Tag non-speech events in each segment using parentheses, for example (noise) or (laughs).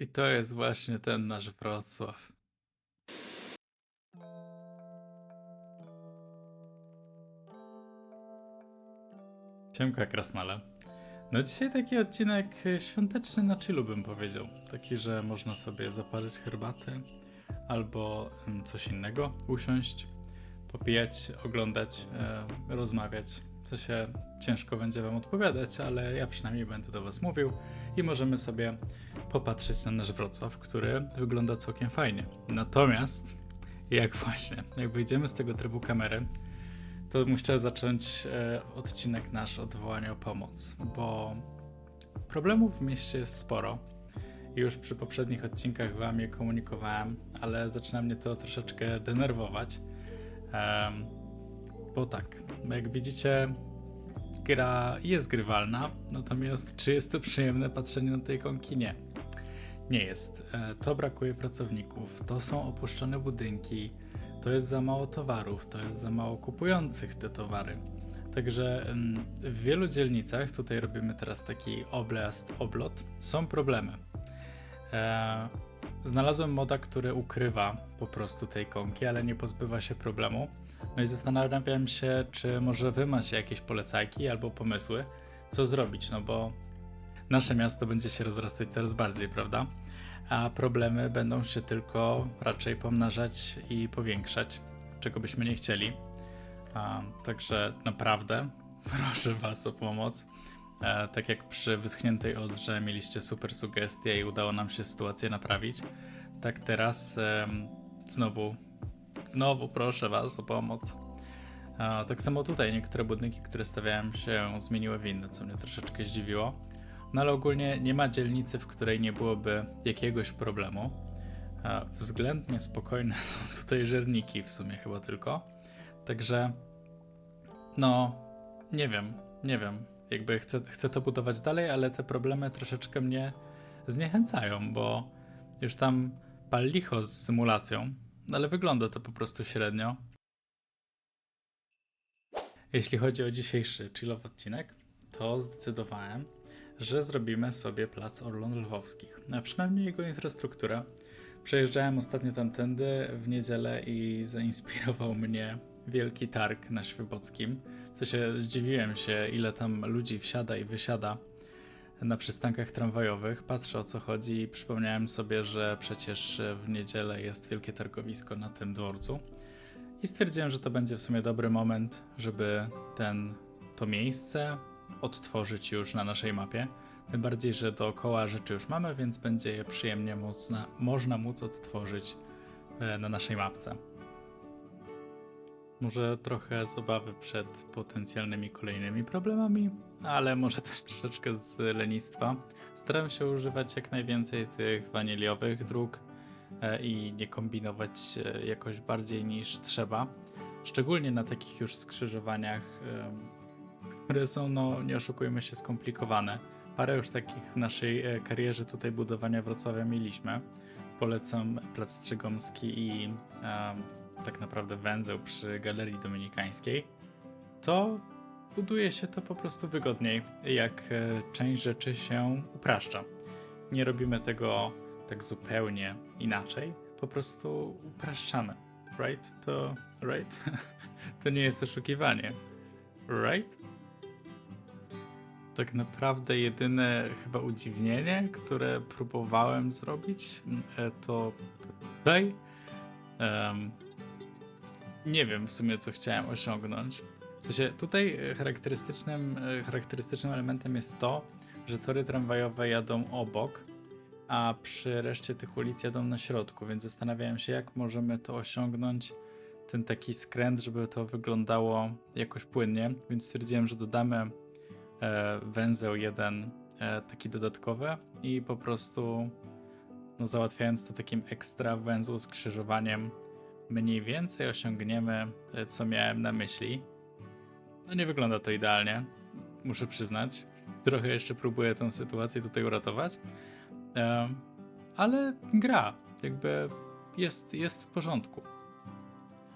I to jest właśnie ten nasz Wrocław. Siemka Krasnale. No dzisiaj taki odcinek świąteczny na chillu bym powiedział. Taki, że można sobie zapalić herbatę albo mm, coś innego, usiąść, popijać, oglądać, e, rozmawiać. Co się ciężko będzie wam odpowiadać, ale ja przynajmniej będę do was mówił i możemy sobie popatrzeć na nasz Wrocław, który wygląda całkiem fajnie. Natomiast jak właśnie, jak wyjdziemy z tego trybu kamery, to muszę zacząć e, odcinek nasz od wołania o pomoc, bo problemów w mieście jest sporo. Już przy poprzednich odcinkach wam je komunikowałem, ale zaczyna mnie to troszeczkę denerwować. Em, bo tak, jak widzicie, gra jest grywalna, natomiast czy jest to przyjemne patrzenie na tej ikonki? Nie. Nie jest. E, To brakuje pracowników, to są opuszczone budynki, to jest za mało towarów, to jest za mało kupujących te towary. Także mm, w wielu dzielnicach, tutaj robimy teraz taki oblast, oblot, są problemy. E, znalazłem moda, który ukrywa po prostu te ikonki, ale nie pozbywa się problemu. No i zastanawiam się, czy może wy macie jakieś polecajki albo pomysły, co zrobić, no bo nasze miasto będzie się rozrastać coraz bardziej, prawda? A problemy będą się tylko raczej pomnażać i powiększać, czego byśmy nie chcieli. A, także naprawdę (laughs) proszę Was o pomoc. E, tak jak przy wyschniętej odrze mieliście super sugestie i udało nam się sytuację naprawić, tak teraz em, znowu, znowu proszę Was o pomoc. A, tak samo tutaj niektóre budynki, które stawiałem się zmieniły w inne, co mnie troszeczkę zdziwiło. No ale ogólnie nie ma dzielnicy, w której nie byłoby jakiegoś problemu. A względnie spokojne (laughs) są tutaj żerniki w sumie chyba tylko. Także no nie wiem, nie wiem. Jakby chcę, chcę to budować dalej, ale te problemy troszeczkę mnie zniechęcają, bo już tam pal licho z symulacją, ale wygląda to po prostu średnio. Jeśli chodzi o dzisiejszy chillowy odcinek, to zdecydowałem, że zrobimy sobie plac Orlon Lwowskich, a przynajmniej jego infrastrukturę. Przejeżdżałem ostatnio tamtędy w niedzielę i zainspirował mnie wielki targ na Świebockim. Co się zdziwiłem się, ile tam ludzi wsiada i wysiada na przystankach tramwajowych. Patrzę o co chodzi i przypomniałem sobie, że przecież w niedzielę jest wielkie targowisko na tym dworcu. I stwierdziłem, że to będzie w sumie dobry moment, żeby ten, to miejsce odtworzyć już na naszej mapie. Tym bardziej, że dookoła rzeczy już mamy, więc będzie je przyjemnie móc na, można móc odtworzyć e, na naszej mapce. Może trochę z obawy przed potencjalnymi kolejnymi problemami, ale może też troszeczkę z lenistwa. Staram się używać jak najwięcej tych waniliowych dróg e, i nie kombinować e, jakoś bardziej niż trzeba. Szczególnie na takich już skrzyżowaniach, które są, no nie oszukujmy się, skomplikowane. Parę już takich w naszej e, karierze tutaj budowania Wrocławia mieliśmy. Polecam Plac Strzegomski i tak naprawdę węzeł przy Galerii Dominikańskiej. To buduje się to po prostu wygodniej, jak e, część rzeczy się upraszcza. Nie robimy tego tak zupełnie inaczej, po prostu upraszczamy. Right? To right? (laughs) to nie jest oszukiwanie. Right? tak naprawdę jedyne chyba udziwnienie, które próbowałem zrobić, e, to tutaj em, nie wiem w sumie, co chciałem osiągnąć. W sensie tutaj e, charakterystycznym, e, charakterystycznym elementem jest to, że tory tramwajowe jadą obok, a przy reszcie tych ulic jadą na środku, więc zastanawiałem się, jak możemy to osiągnąć, ten taki skręt, żeby to wyglądało jakoś płynnie, więc stwierdziłem, że dodamy e, węzeł jeden e, taki dodatkowy i po prostu no, załatwiając to takim ekstra węzłu skrzyżowaniem mniej więcej osiągniemy e, co miałem na myśli. No nie wygląda to idealnie, muszę przyznać. Trochę jeszcze próbuję tę sytuację tutaj uratować. Ale gra, jakby jest, jest w porządku.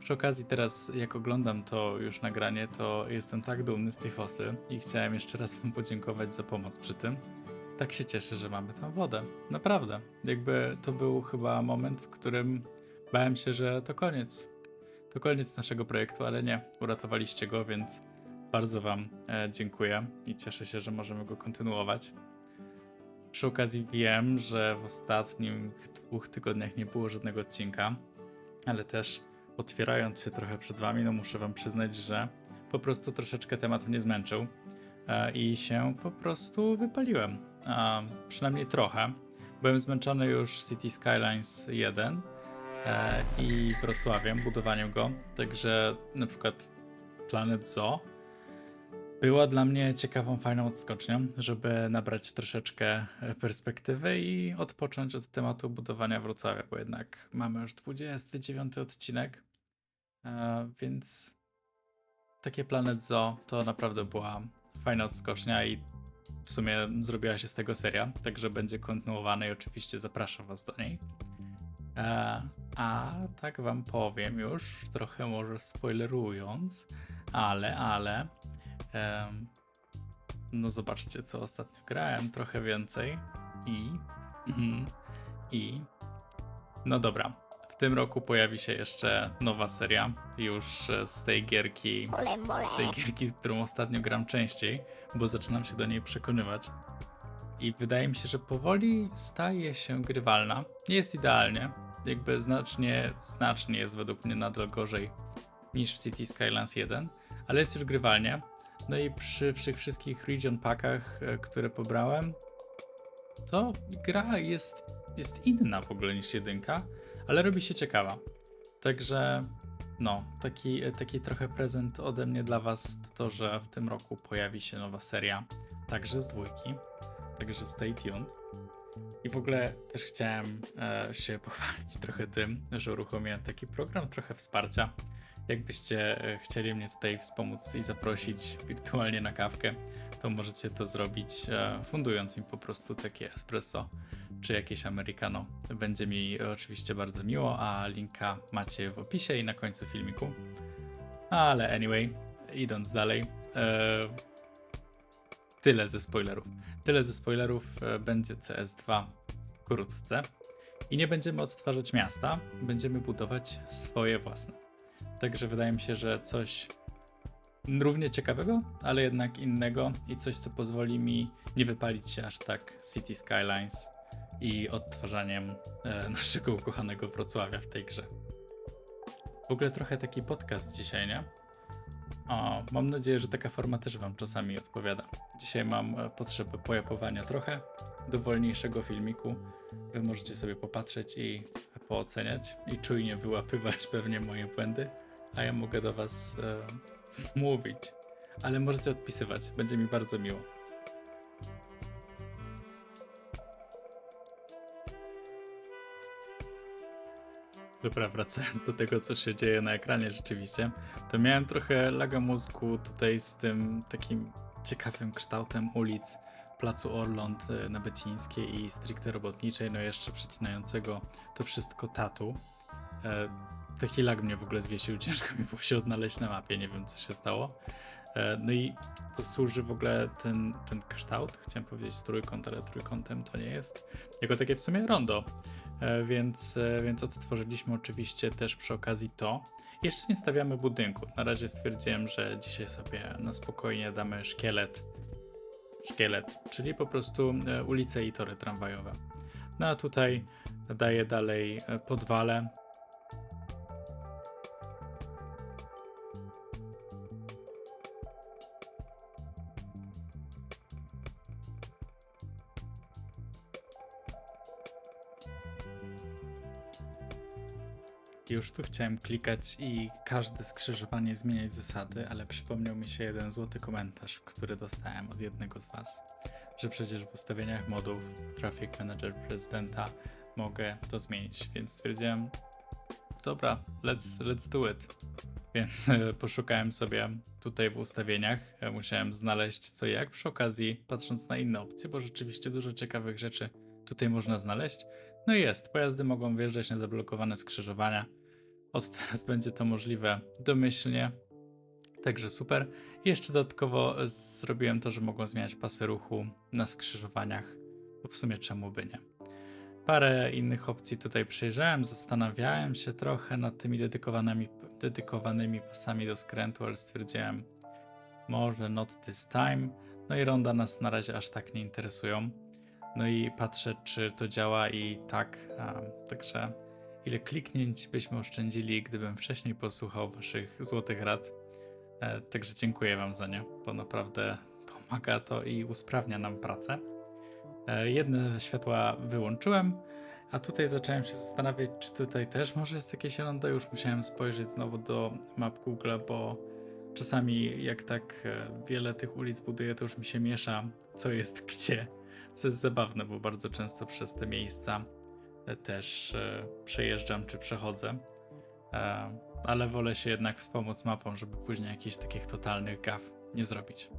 Przy okazji teraz, jak oglądam to już nagranie, to jestem tak dumny z tej fosy i chciałem jeszcze raz wam podziękować za pomoc przy tym. tak się cieszę, że mamy tam wodę. Naprawdę. Jakby to był chyba moment, w którym bałem się, że to koniec. To koniec naszego projektu, ale nie. Uratowaliście go, więc bardzo Wam e, dziękuję i cieszę się, że możemy go kontynuować. Przy okazji wiem, że w ostatnich dwóch tygodniach nie było żadnego odcinka, ale też otwierając się trochę przed Wami, no muszę Wam przyznać, że po prostu troszeczkę temat mnie zmęczył e, i się po prostu wypaliłem. Przynajmniej trochę. Byłem zmęczony już City Skylines 1 e, i Wrocławiem, budowaniem go, także na przykład Planet Zoo była dla mnie ciekawą, fajną odskocznią, żeby nabrać troszeczkę e, perspektywy i odpocząć od tematu budowania Wrocławia, bo jednak mamy już 29 odcinek, e, więc takie Planet Zoo to naprawdę była fajna odskocznia i w sumie zrobiła się z tego seria, także będzie kontynuowana i oczywiście zapraszam Was do niej. A tak Wam powiem już, trochę może spoilerując, ale, ale Em, no zobaczcie, co ostatnio grałem, trochę więcej i mhm, i no dobra, w tym roku pojawi się jeszcze nowa seria, już z tej gierki, z tej gierki, którą ostatnio gram częściej, bo zaczynam się do niej przekonywać. I wydaje mi się, że powoli staje się grywalna. Nie jest idealnie, jakby znacznie, znacznie jest według mnie nadal gorzej niż w City Skylines 1, ale jest już grywalnie. No i przy tych wszystkich region packach, e, które pobrałem, to gra jest, jest inna w ogóle niż jedynka, ale robi się ciekawa. Także no, taki, taki trochę prezent ode mnie dla Was to, to, że w tym roku pojawi się nowa seria, także z dwójki, także stay tuned. I w ogóle też chciałem e, się pochwalić trochę tym, że uruchomiłem taki program trochę wsparcia Jakbyście e, chcieli mnie tutaj wspomóc i zaprosić wirtualnie na kawkę, to możecie to zrobić e, fundując mi po prostu takie espresso czy jakieś americano. Będzie mi oczywiście bardzo miło, a linka macie w opisie i na końcu filmiku. Ale anyway, idąc dalej, e, tyle ze spoilerów. Tyle ze spoilerów będzie CS2 wkrótce. I nie będziemy odtwarzać miasta, będziemy budować swoje własne. Także wydaje mi się, że coś równie ciekawego, ale jednak innego i coś, co pozwoli mi nie wypalić się aż tak City Skylines i odtwarzaniem e, (laughs) naszego ukochanego Wrocławia w tej grze. W ogóle trochę taki podcast dzisiaj, nie? O, mam nadzieję, że taka forma też Wam czasami odpowiada. Dzisiaj mam e, potrzebę pojapowania trochę do wolniejszego filmiku. Wy możecie sobie popatrzeć i pooceniać i czujnie wyłapywać (laughs) pewnie moje błędy a ja mogę do Was e, (laughs) mówić. Ale możecie odpisywać, będzie mi bardzo miło. Dobra, wracając do tego, co się dzieje na ekranie rzeczywiście, to miałem trochę laga mózgu tutaj z tym takim ciekawym kształtem ulic Placu Orląt e, na Becińskiej i stricte robotniczej, no jeszcze przecinającego to wszystko tatu. E, Taki lag mnie w ogóle zwiesił, (laughs) ciężko mi było się odnaleźć na mapie, nie wiem co się stało. E, no i to służy w ogóle ten, ten kształt, chciałem powiedzieć trójkąt, ale trójkątem to nie jest, jako takie w sumie rondo. E, więc, e, więc odtworzyliśmy oczywiście też przy okazji to. Jeszcze nie stawiamy budynku. Na razie stwierdziłem, że dzisiaj sobie na spokojnie damy szkielet. Szkielet, czyli po prostu ulice i tory tramwajowe. No a tutaj daję dalej podwale Już tu chciałem klikać i każde skrzyżowanie zmieniać zasady, ale przypomniał mi się jeden złoty komentarz, który dostałem od jednego z Was, że przecież w ustawieniach modów Traffic Manager prezydenta mogę to zmienić, więc stwierdziłem, dobra, let's, let's do it. Więc e, poszukałem sobie tutaj w ustawieniach, musiałem znaleźć co jak, przy okazji patrząc na inne opcje, bo rzeczywiście dużo ciekawych rzeczy tutaj można znaleźć. No i jest, pojazdy mogą wjeżdżać na zablokowane skrzyżowania. Od teraz (laughs) będzie to możliwe domyślnie. Także super. Jeszcze dodatkowo zrobiłem to, że mogą zmieniać pasy ruchu na skrzyżowaniach w sumie czemu by nie. Parę innych opcji tutaj przejrzałem, zastanawiałem się trochę nad tymi dedykowanymi, dedykowanymi pasami do skrętu, ale stwierdziłem, może not this time. No i ronda nas na razie aż tak nie interesują. No i patrzę, czy to działa i tak. Także ile kliknięć byśmy oszczędzili, gdybym wcześniej posłuchał Waszych złotych rad. E, także dziękuję Wam za nie, bo naprawdę pomaga to i usprawnia nam pracę. E, jedne światła wyłączyłem, a tutaj zacząłem się zastanawiać, czy tutaj też może jest jakieś rondo. Już musiałem spojrzeć znowu do map Google, bo czasami jak tak e, wiele tych ulic buduję, to już mi się miesza, co jest gdzie. Co jest zabawne, bo bardzo często przez te miejsca e, też e, przejeżdżam czy przechodzę. E, ale wolę się jednak wspomóc mapą, żeby później jakichś takich totalnych gaf nie zrobić.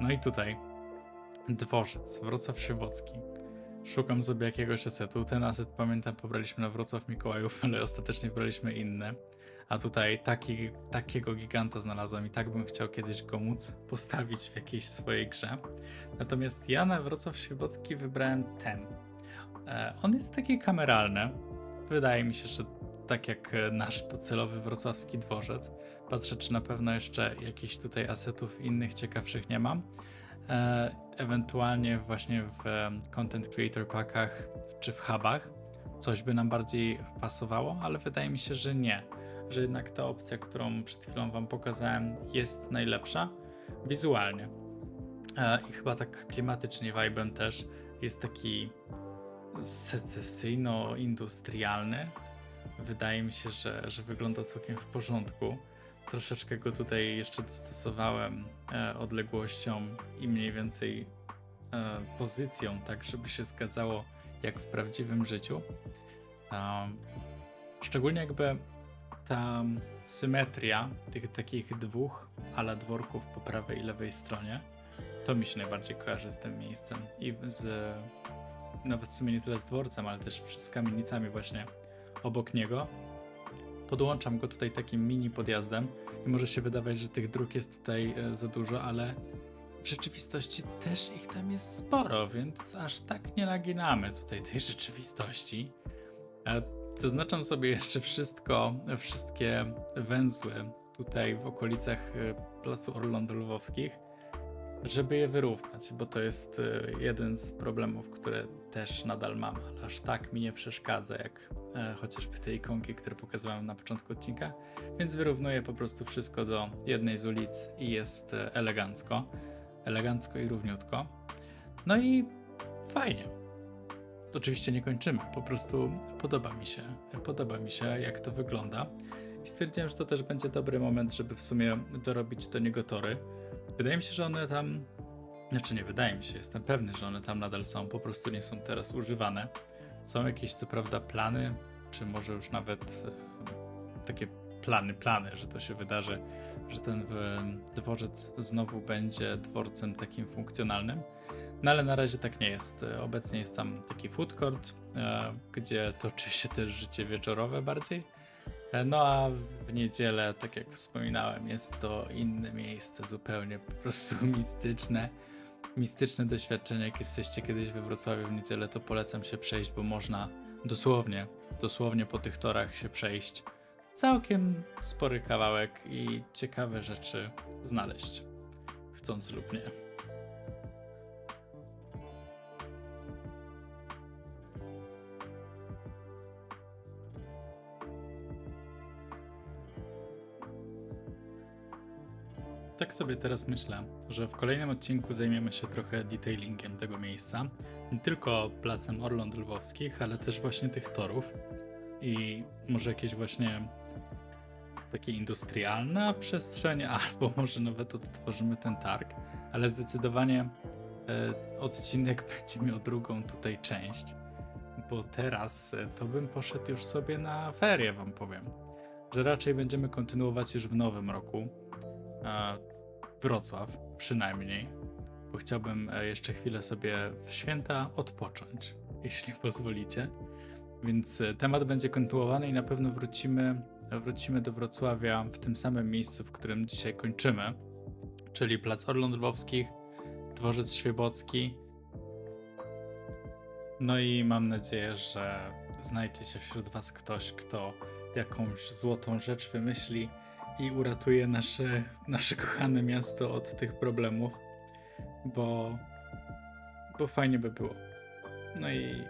No i tutaj dworzec, Wrocław Siewocki. Szukam sobie jakiegoś asetu. Ten aset pamiętam pobraliśmy na Wrocław Mikołajów, (laughs) ale ostatecznie wybraliśmy inny. A tutaj taki, takiego giganta znalazłem i tak bym chciał kiedyś go móc postawić w jakiejś swojej grze. Natomiast ja na Wrocław Siewocki wybrałem ten. E, on jest taki kameralny. Wydaje mi się, że tak jak nasz docelowy wrocławski dworzec. Patrzę, czy na pewno jeszcze jakichś tutaj asetów innych ciekawszych nie mam. E, ewentualnie właśnie w Content Creator Packach czy w hubach coś by nam bardziej pasowało, ale wydaje mi się, że nie. Że jednak ta opcja, którą przed chwilą Wam pokazałem, jest najlepsza wizualnie. E, I chyba tak klimatycznie vibem też jest taki secesyjno-industrialny. Wydaje mi się, że, że wygląda całkiem w porządku. Troszeczkę go tutaj jeszcze dostosowałem e, odległością i mniej więcej e, pozycją, tak żeby się zgadzało jak w prawdziwym życiu. Szczególnie jakby ta symetria tych takich dwóch ala dworków po prawej i lewej stronie, to mi się najbardziej kojarzy z tym miejscem i z nawet w sumie nie tyle z dworcem, ale też z kamienicami właśnie obok niego. Podłączam go tutaj takim mini podjazdem i może się wydawać, że tych dróg jest tutaj e, za dużo, ale w rzeczywistości też ich tam jest sporo, więc aż tak nie naginamy tutaj tej (laughs) rzeczywistości. Zaznaczam sobie jeszcze wszystko, wszystkie węzły tutaj w okolicach e, placu Orląt Lwowskich, żeby je wyrównać, bo to jest jeden z problemów, które też nadal mam, ale aż tak mi nie przeszkadza, jak e, chociażby te ikonki, które pokazywałem na początku odcinka, więc wyrównuję po prostu wszystko do jednej z ulic i jest e, elegancko, elegancko i równiutko. No i fajnie. Oczywiście nie kończymy, po prostu podoba mi się, podoba mi się jak to wygląda i stwierdziłem, że to też będzie dobry moment, żeby w sumie dorobić do niego tory. Wydaje mi się, że one tam znaczy nie wydaje mi się, jestem pewny, że one tam nadal są, po prostu nie są teraz używane. Są jakieś co prawda plany, czy może już nawet e, takie plany, plany, że to się wydarzy, że ten dworzec znowu będzie dworcem takim funkcjonalnym. No ale na razie tak nie jest. Obecnie jest tam taki food court, e, gdzie toczy się też życie wieczorowe bardziej. E, no a w niedzielę, tak jak wspominałem, jest to inne miejsce, zupełnie po prostu (laughs) mistyczne mistyczne doświadczenie, jak jesteście kiedyś we Wrocławiu w niedzielę, to polecam się przejść, bo można dosłownie, dosłownie po tych torach się przejść. Całkiem spory kawałek i ciekawe rzeczy znaleźć, chcąc lub nie. Tak sobie teraz myślę, że w kolejnym odcinku zajmiemy się trochę detailingiem tego miejsca. Nie tylko placem Orląt Lwowskich, ale też właśnie tych torów. I może jakieś właśnie takie industrialna przestrzeń, (laughs) albo może nawet odtworzymy ten targ, ale zdecydowanie e, odcinek (laughs) będzie miał drugą tutaj część, bo teraz e, to bym poszedł już sobie na ferie, wam powiem, że raczej będziemy kontynuować już w nowym roku Wrocław, przynajmniej, bo chciałbym e, jeszcze chwilę sobie w święta odpocząć, (laughs) jeśli pozwolicie. Więc e, temat będzie kontynuowany i na pewno wrócimy, wrócimy do Wrocławia w tym samym miejscu, w którym dzisiaj kończymy, czyli Plac Orląt Lwowskich, Dworzec Świebocki. No i mam nadzieję, że znajdzie się wśród Was ktoś, kto jakąś złotą rzecz wymyśli i uratuje nasze, nasze kochane miasto od tych problemów, bo, bo fajnie by było. No i,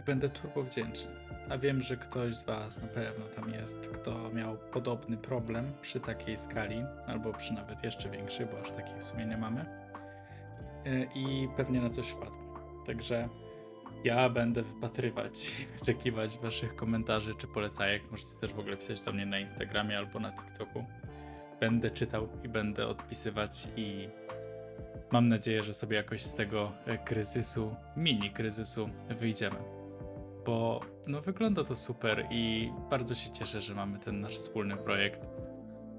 i będę turbo wdzięczny. A wiem, że ktoś z Was na pewno tam jest, kto miał podobny problem przy takiej skali, albo przy nawet jeszcze większej, bo aż takiej w sumie nie mamy. E, I pewnie na coś wpadł. Także ja będę wypatrywać, wyczekiwać Waszych komentarzy czy polecajek. Możecie też w ogóle pisać do mnie na Instagramie albo na TikToku. Będę czytał i będę odpisywać i mam nadzieję, że sobie jakoś z tego e, kryzysu, mini kryzysu wyjdziemy. Bo no wygląda to super i bardzo się cieszę, że mamy ten nasz wspólny projekt.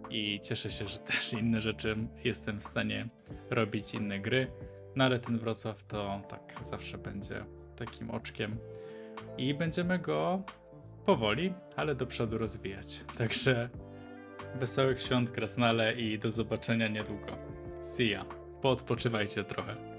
I cieszę się, że też inne rzeczy jestem w stanie robić, inne gry. No ale ten Wrocław to tak zawsze będzie takim oczkiem i będziemy go powoli, ale do przodu rozwijać. Także wesołych świąt Krasnale i do zobaczenia niedługo. See ya. Poodpoczywajcie trochę.